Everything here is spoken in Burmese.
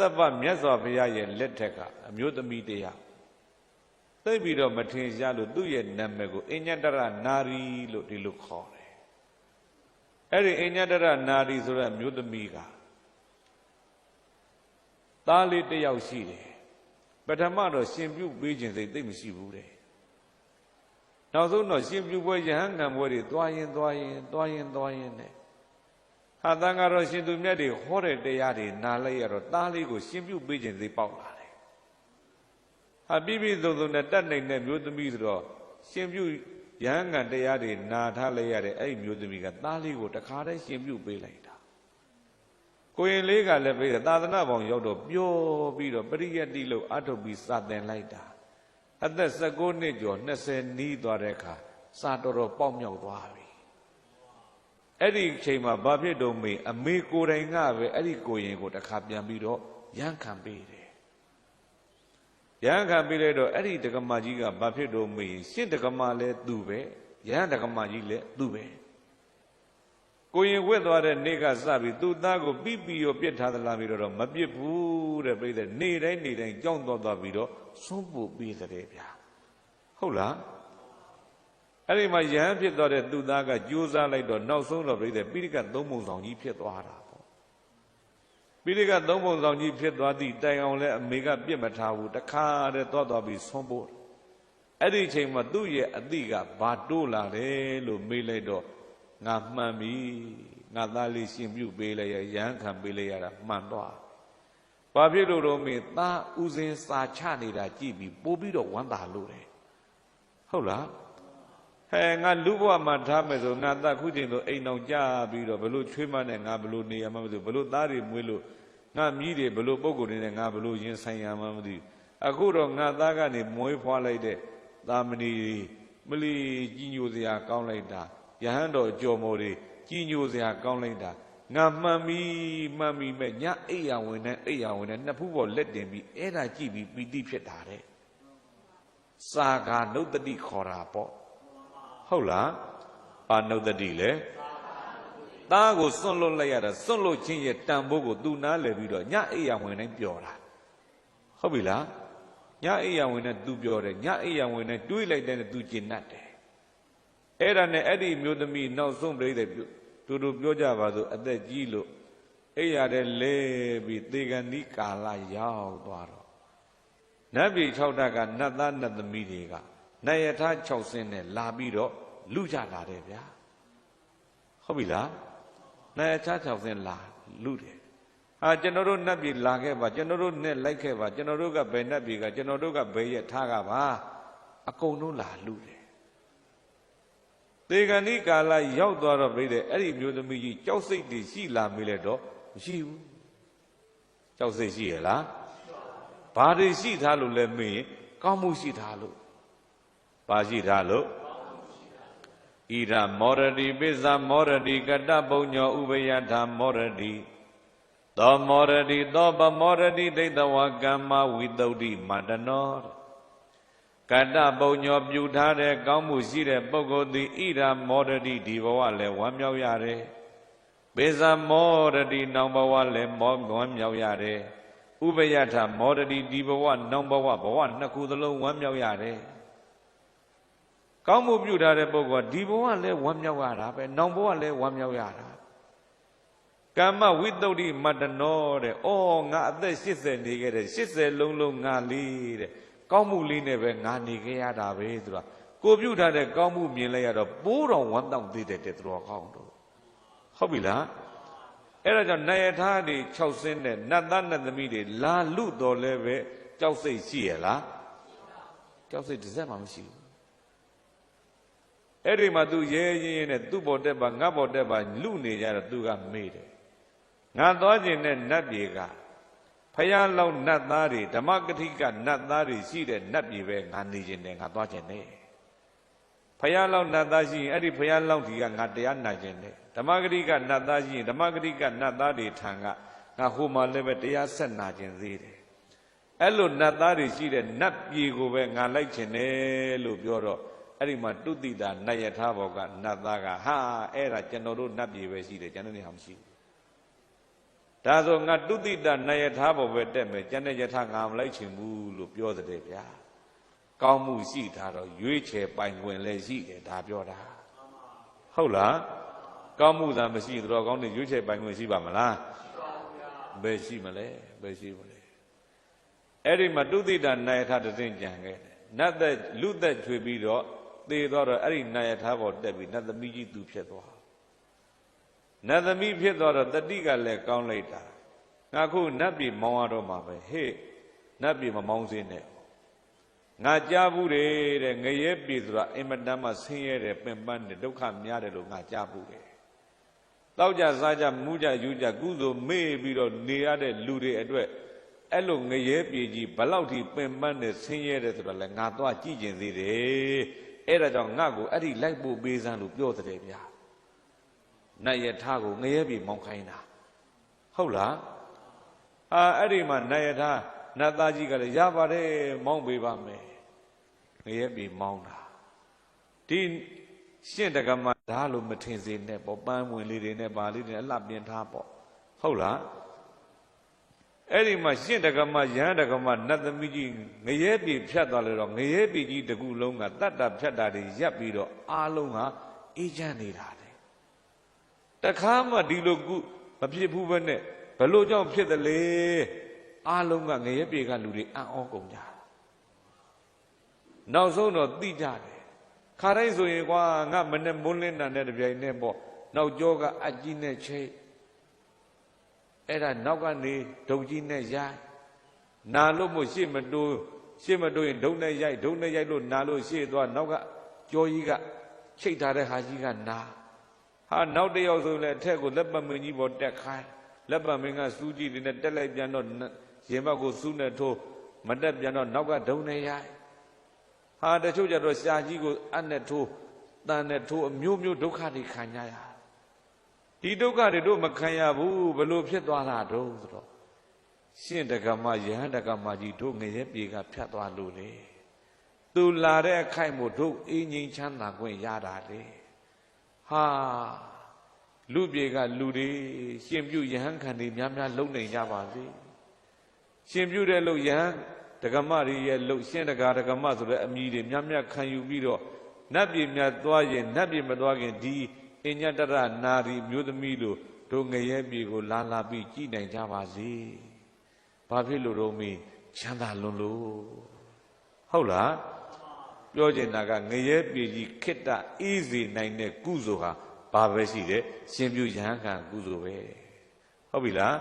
သဗ္ဗမြတ်စွာဘုရားရဲ့လက်ထက်ကအမျိုးသမီးတရားသိပ်ပြီးတော့မထင်ရှားလို့သူ့ရဲ့နာမည်ကိုအညတရနာရီလို့ဒီလိုခေါ်တယ်အဲ့ဒီအညတရနာရီဆိုတဲ့အမျိုးသမီးကသားလေးတစ်ယောက်ရှိတယ်ပထမတော့ရှင်ပြုတ်ပေးခြင်းစိတ်သိပ်မရှိဘူးတဲ့နောက်ဆုံးတော့ရှင်ပြုတ်ပွဲယဟန်ခံပွဲတွေသွားရင်သွားရင်သွားရင်သွားရင်နဲ့ ဟာတန်ကတော့ရှင်သူမြတ်တွေဟောတဲ့တရားတွေနားလိုက်ရတော့သားလေးကိုရှင်ပြုတ်ပေးခြင်းစိတ်ပေါက်လာတယ်ဟာပြည့်ပြည့်စုံစုံနဲ့တတ်နိုင်တဲ့မျိုးသမီးဆိုတော့ရှင်ပြုတ်ယဟန်ခံတရားတွေနာထားလိုက်ရတဲ့အဲ့ဒီမျိုးသမီးကသားလေးကိုတခါတည်းရှင်ပြုတ်ပေးလိုက်တာကိုရင်လေးကလည်းပေးတယ်သာသနာပေါင်းရောက်တော့ပျော်ပြီးတော့ပရိယတ်တိလို့အထုတ်ပြီးစာသင်လိုက်တာအသက်16နှစ်ကျော်20နီးသွားတဲ့အခါစာတော်တော်ပေါက်မြောက်သွားပြီ အဲ့ဒီအချိန်မှာဘာဖြစ်တော့မေအမေကိုယ်တိုင်ကပဲအဲ့ဒီကိုရင်ကိုတခါပြန်ပြီးတော့ရန်ခံပေးတယ်ရန်ခံပေးလိုက်တော့အဲ့ဒီဒကမာကြီးကဘာဖြစ်တော့မေရှင့်ဒကမာလည်းသူပဲရန်ဒကမာကြီးလည်းသူပဲကိုရင်ဝက်သွားတဲ့နေ့ကစပြီးသူ့သားကိုပြီးပြီးရောပြစ်ထားသလားပြီးတော့မပြစ်ဘူးတဲ့ပြိတဲ့နေ့တိုင်းနေ့တိုင်းကြောင်းသွားသွားပြီးတော့ဆုံးပုတ်ပြီးတဲ့ဗျာဟုတ်လား အဲ့ဒီမှာယဟန်ဖြစ်သွားတဲ့သူ့သားကကြိုးစားလိုက်တော့နောက်ဆုံးတော့ပြိတဲ့ပိဋကသုံးပုံဆောင်ကြီးဖြစ်သွားတာပေါ့ပိဋကသုံးပုံဆောင်ကြီးဖြစ်သွားသည့်တိုင်အောင်လဲအမေကပြစ်မထားဘူးတခါတည်းသွားသွားပြီးဆုံးပုတ်အဲ့ဒီအချိန်မှာသူ့ရဲ့အတိကဘာတိုးလာတယ်လို့မေးလိုက်တော့ငါမှန်ပြီငါသားလေးရှင်ပြုတ်ပေးလိုက်ရရန်ခံပေးလိုက်ရတာမှန်သွားဘာဖြစ်လို့တော့မင်းသားဥစဉ်စာချနေတာကြည့်ပြီးပိုးပြီးတော့ဝမ်းသာလို့တယ်ဟုတ်လား ဟဲငါလူဘဝမှာထားမယ်ဆိုငါသားခုချိန်ဆိုအိမ်အောင်ကြပြီးတော့ဘလို့ချွေးမနဲ့ငါဘလို့နေရမှမသိဘူးဘလို့သားတွေမွေးလို့ငါမြည်တွေဘလို့ပုံကိုယ်တွေနဲ့ငါဘလို့ရင်ဆိုင်ရမှမသိဘူးအခုတော့ငါသားကနေမွေးဖွားလိုက်တဲ့သာမဏေမလီကြီးညိုစရာကောင်းလိုက်တာယဟန်တော်ကြော်မော်တွေကြီးညိုစရာကောင်းလိုက်တာငါမှန်ပြီမှန်ပြီမဲ့ညအိယာဝင်နဲ့အိယာဝင်နဲ့နှစ်ဖူးပေါ်လက်တင်ပြီးအဲ့ဒါကြည့်ပြီးပီတိဖြစ်တာတဲ့စာကနုတ္တိခေါ်တာပေါ့ ဟုတ်လားပါနုတ္တိလေသားကိုစွန့်လွတ်လိုက်ရတာစွန့်လွတ်ခြင်းရဲ့တန်ဖိုးကိုသူနားလည်ပြီးတော့ညအိယာဝင်တိုင်းပျော်တာဟုတ်ပြီလားညအိယာဝင်နဲ့သူပျော်တယ်ညအိယာဝင်နဲ့တွေးလိုက်တဲ့နဲ့သူကျင်납တယ်အဲ့ဒါနဲ့အဲ့ဒီမျိုးသမီးနောက်ဆုံးပြိတဲ့တူတူပြောကြပါစို့အသက်ကြီးလို့အဲ့ရတဲ့လဲပြီးသေကဏီကာလရောက်သွားတော့နတ်ပြည်၆ဓာတ်ကနတ်သားနတ်သမီးတွေက နတ်ယထာ6ဆင်းနဲ့လာပြီးတော့လူကြလာတယ်ဗျာဟုတ်ပြီလားနတ်ယထာ6ဆင်းလာလူတယ်ဟာကျွန်တော်တို့နတ်ပြည်လာခဲ့ပါကျွန်တော်တို့နဲ့လိုက်ခဲ့ပါကျွန်တော်တို့ကဘယ်နတ်ပြည်ကကျွန်တော်တို့ကဘယ်ရထားကပါအကုန်လုံးလာလူတယ်သေကဏိကာလရောက်သွားတော့ပြိတဲ့အဲ့ဒီမျိုးသမီးကြီးကြောက်စိတ်တွေရှိလာမိလဲတော့မရှိဘူးကြောက်စိတ်ရှိရလားဘာတွေရှိထားလို့လဲမေးရင်ကောင်းမှုရှိထားလို့ ဘာရှိထားလို့ဣရမောရတိပိဇာမောရတိကတပုံညောဥပယထာမောရတိသောမောရတိသောပမောရတိဒိဋ္ဌဝကမ္မဝိတုဒ္ဓိမန္တနောကတ္တပုံညောပြုထားတဲ့ကောင်းမှုရှိတဲ့ပုဂ္ဂိုလ်သည်ဣရာမောဒတိဒီဘဝလည်းဝမ်းမြောက်ရတယ်။ပေဇာမောဒတိနောင်ဘဝလည်းမောဝမ်းမြောက်ရတယ်။ဥပယထမောဒတိဒီဘဝနောင်ဘဝဘဝနှစ်ခုသလုံးဝမ်းမြောက်ရတယ်။ ကောင်းမှုပြုထားတဲ့ပုဂ္ဂိုလ်ကဒီဘဝလည်းဝမ်းမြောက်ရတာပဲနောင်ဘဝလည်းဝမ်းမြောက်ရတာ။ကမ္မဝိတ္တုမတ္တနောတဲ့။အော်ငါအသက်80နေခဲ့တဲ့80လုံးလုံးငါလေးတဲ့။ကောင်းမှုလေးနဲ့ပဲငါနေခဲ့ရတာပဲဆိုတာကိုပြုတ်ထားတဲ့ကောင်းမှုမြင်လိုက်ရတော့ပိုးတော်ဝမ်းတောင့်သေးတဲ့တဲ့တော်ကောင်းတော့ဟုတ်ပြီလားအဲ့ဒါကြောင့်နိုင်ရထားတွေ6ဆင်းနဲ့နတ်သားနတ်သမီးတွေလာလူတော်လဲပဲကြောက်စိတ်ရှိရလားကြောက်စိတ်တစ်စက်မှမရှိဘူး အဲ့ဒီမှာ तू ရဲရင်ရင်နဲ့သူ့ပေါ်တက်ပါငါ့ပေါ်တက်ပါလူနေကြတော့ तू ကမေးတယ်ငါသွားခြင်းနဲ့နတ်ပြေကဖယားလောက်နတ်သားတွေဓမ္မကတိကနတ်သားတွေရှိတဲ့နတ်ပြည်ပဲငါနေခြင်းနဲ့ငါသွားခြင်းနဲ့ဖယားလောက်နတ်သားရှိရင်အဲ့ဒီဖယားလောက်ဒီကငါတရားနာခြင်းနဲ့ဓမ္မဂတိကနတ်သားရှိရင်ဓမ္မဂတိကနတ်သားတွေထံကငါဟိုမှာလည်းပဲတရားဆက်နာခြင်းသေးတယ်အဲ့လိုနတ်သားတွေရှိတဲ့နတ်ပြည်ကိုပဲငါလိုက်ခြင်းနဲ့လို့ပြောတော့ အဲ့ဒီမှာတုတိတာနတ်ယထာဘောကနတ်သားကဟာအဲ့ဒါကျွန်တော်တို့နတ်ပြည်ပဲရှိတယ်ကျွန်တော်နေဟာမရှိဘူးဓဒါဆိုငါတုတိတနယထာဘောပဲတက်မယ်ကျန်တဲ့ယထာငါမလိုက်ချင်ဘူးလို့ပြောတဲ့ဗျာကောင်းမှုရှိတာတော့ရွေးချယ်ပိုင်ခွင့်လည်းရှိတယ်ဒါပြောတာဟုတ်လားကောင်းမှုသာမရှိတော့ကောင်းတဲ့ရွေးချယ်ပိုင်ခွင့်ရှိပါမလားဘယ်ရှိမလဲဘယ်ရှိမလဲအဲ့ဒီမှာတုတိတနယထာတစ်စင်းကြံခဲ့တယ်နတ်သက်လူသက်ချွေပြီးတော့ သေတော့တော့အဲ့ဒီနယထာဘောတက်ပြီးနတ်သမီးကြီးသူဖြစ်သွားနတ်သမီးဖြစ်သွားတော့တတိကလည်းကောင်းလိုက်တာငါခုနတ်ပြည်မောင်းရတော့မှာပဲဟေ့နတ်ပြည်မမောင်းစင်းနဲ့ငါကြားဘူးတယ်တဲ့ငရဲပြည်ဆိုတာအင်မတန်မှဆင်းရဲတယ်ပင်ပန်းတယ်ဒုက္ခများတယ်လို့ငါကြားဘူးတယ်တောက်ကြစားကြမူးကြယူကြကုသိုလ်မေ့ပြီးတော့နေရတဲ့လူတွေအတွက်အဲ့လိုငရဲပြည်ကြီးဘလောက်ထိပင်ပန်းတယ်ဆင်းရဲတယ်ဆိုတော့လဲငါသွားကြည့်ကျင်သေးတယ် အဲ့ဒါကြောင့်ငါ့ကိုအဲ့ဒီလိုက်ဖို့ပေးစမ်းလို့ပြောတဲ့ဗျာနတ်ယထာကိုငရဲပြည်မောင်းခိုင်းတာဟုတ်လားအာအဲ့ဒီမှာနတ်ယထာနတ်သားကြီးကလည်းရပါတယ်မောင်းပေးပါမယ်ငရဲပြည်မောင်းတာဒီရှင့်တက္ကမဒါလို့မထင်စေနဲ့ပေါ့ပန်းဝင်လေးတွေနဲ့ပါလေးတွေနဲ့အလှပြင်ထားပေါ့ဟုတ်လား အဲ့ဒီမှာရှင့်တက္ကမယဟန်တက္ကမနတ်သမီးကြီးငရဲပြည်ဖြတ်သွားလေတော့ငရဲပြည်ကြီးတကူလုံးကတတ်တာဖြတ်တာတွေရပ်ပြီးတော့အားလုံးကအေးချမ်းနေတာလေတခါမှဒီလိုကုမဖြစ်ဘူးပဲနဲ့ဘလို့ကြောင့်ဖြစ်တယ်လေအားလုံးကငရဲပြည်ကလူတွေအံ့ဩကုန်ကြနောက်ဆုံးတော့သိကြတယ်ခါတိုင်းဆိုရင်ကွာငါမနဲ့မွန်းလင်းတန်တဲ့တပြိုင်နဲ့ပေါ့နောက်ကျောကအကြီးနဲ့ချိတ် အဲ့ဒါနောက်ကနေဒုံကြီးနဲ့ရိုက်နာလို့မို့ရှေ့မတိုးရှေ့မတိုးရင်ဒုံနဲ့ရိုက်ဒုံနဲ့ရိုက်လို့နာလို့ရှေ့သွားနောက်ကကြောကြီးကချိတ်ထားတဲ့ဟာကြီးကနာဟာနောက်တစ်ယောက်ဆိုရင်လည်းအထက်ကိုလက်ပတ်မင်းကြီးပေါ်တက်ခိုင်းလက်ပတ်မင်းကစူးကြီးတွေနဲ့တက်လိုက်ပြန်တော့ရင်ဘတ်ကိုစူးနဲ့ထိုးမတက်ပြန်တော့နောက်ကဒုံနဲ့ရိုက်ဟာတချို့ကြတော့ရှာကြီးကိုအနဲ့ထိုးတန်နဲ့ထိုးအမျိုးမျိုးဒုက္ခတွေခံကြရ ဒီဒုက္ခတွေတို့မခံရဘူးဘလို့ဖြစ်သွားတာတော့ဆိုတော့ရှင့်တက္ကမယဟန်တက္ကမကြီးတို့ငရဲပြေကဖြတ်သွားလို့လေသူလာတဲ့အခိုက်မို့တို့အင်းငိမ်ချမ်းသာခွင့်ရတာလေဟာလူပြေကလူတွေရှင်ပြုယဟန်ခံတွေများများလုံနေကြပါစေရှင်ပြုတဲ့လို့ယဟန်ဒကမတွေရဲ့လှုပ်ရှင်းတကာဒကမဆိုတဲ့အမည်တွေမြတ်မြတ်ခံယူပြီးတော့နတ်ပြည်မြတ်သွားရင်နတ်ပြည်မသွားခင်ဒီ အညတရနာရီမျိုးသမီးတို့တို့ငရဲပြည်ကိုလာလာပြီးကြည်နိုင်ကြပါစေ။ဘာဖြစ်လို့တော့မင်းချမ်းသာလွန်လို့ဟုတ်လားပြောချင်တာကငရဲပြည်ကြီးခိတ္တအေးစေနိုင်တဲ့ကုသိုလ်ဟာဘာပဲရှိတယ်ရှင်ပြုရဟန်းခံကုသိုလ်ပဲဟုတ်ပြီလား